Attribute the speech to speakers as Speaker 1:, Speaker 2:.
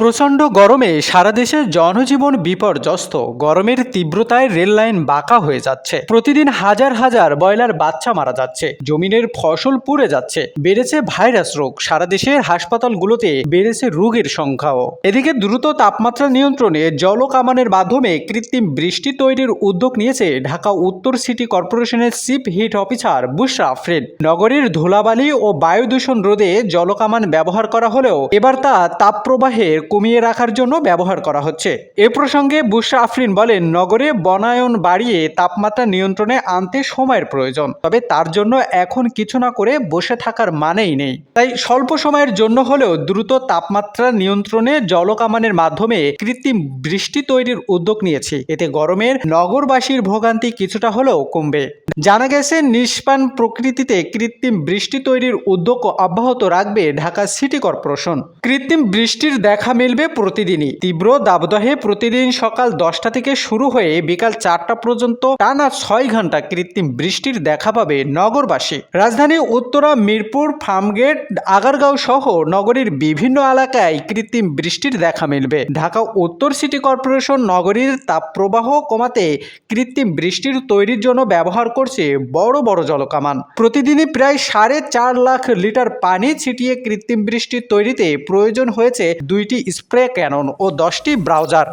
Speaker 1: প্রচণ্ড গরমে সারা দেশে জনজীবন বিপর্যস্ত। গরমের তীব্রতায় রেল লাইন বাঁকা হয়ে যাচ্ছে। প্রতিদিন হাজার হাজার ব্রয়লার বাচ্চা মারা যাচ্ছে। জমিনের ফসল পুড়ে যাচ্ছে। বেড়েছে ভাইরাস রোগ। সারা দেশের হাসপাতালগুলোতে বেড়েছে রোগের সংখ্যাও। এদিকে দ্রুত তাপমাত্রা নিয়ন্ত্রণে জল কামানের মাধ্যমে কৃত্রিম বৃষ্টি তৈরির উদ্যোগ নিয়েছে ঢাকা উত্তর সিটি কর্পোরেশনের chief heat officer Bushra Afrin. নগরীর ধুলাবালি ও বায়ু দূষণ রোধে জলকামান ব্যবহার করা হলেও এবার তা তাপপ্রবাহের কমিয়ে রাখার জন্য ব্যবহার করা হচ্ছে। এ প্রসঙ্গে বুশরা আফরিন বলেন, নগরে বনায়ন বাড়িয়ে তাপমাত্রা নিয়ন্ত্রণে আনতে সময়ের প্রয়োজন, তবে তার জন্য এখন কিছু না করে বসে থাকার মানেই নেই। তাই স্বল্প সময়ের জন্য হলেও দ্রুত তাপমাত্রা নিয়ন্ত্রণে জলকামানের মাধ্যমে কৃত্রিম বৃষ্টি তৈরির উদ্যোগ নিয়েছে। এতে গরমের নগরবাসীর ভোগান্তি কিছুটা হলেও কমবে। জানা গেছে, নিষ্পান প্রকৃতিতে কৃত্রিম বৃষ্টি তৈরির উদ্যোগ অব্যাহত রাখবে ঢাকা সিটি কর্পোরেশন। কৃত্রিম বৃষ্টির দেখা মিলবে প্রতিদিনই। তীব্র দাবদাহে প্রতিদিন সকাল দশটা থেকে শুরু হয়ে বিকাল চারটা পর্যন্ত টানা ছয় ঘণ্টা কৃত্রিম বৃষ্টির দেখা পাবে নগরবাসী। রাজধানী উত্তরা, মিরপুর, ফার্মগেট, আগারগাঁও সহ নগরীর বিভিন্ন এলাকায় কৃত্রিম বৃষ্টির দেখা মিলবে। ঢাকা উত্তর সিটি কর্পোরেশন নগরীর তাপপ্রবাহ কমাতে কৃত্রিম বৃষ্টির তৈরির জন্য ব্যবহার করছে বড় বড় জলকামান। প্রতিদিনই প্রায় সাড়ে চার লাখ লিটার পানি ছিটিয়ে কৃত্রিম বৃষ্টি তৈরিতে প্রয়োজন হয়েছে দুইটি স্প্রে ক্যানন ও দশটি ব্রাউজার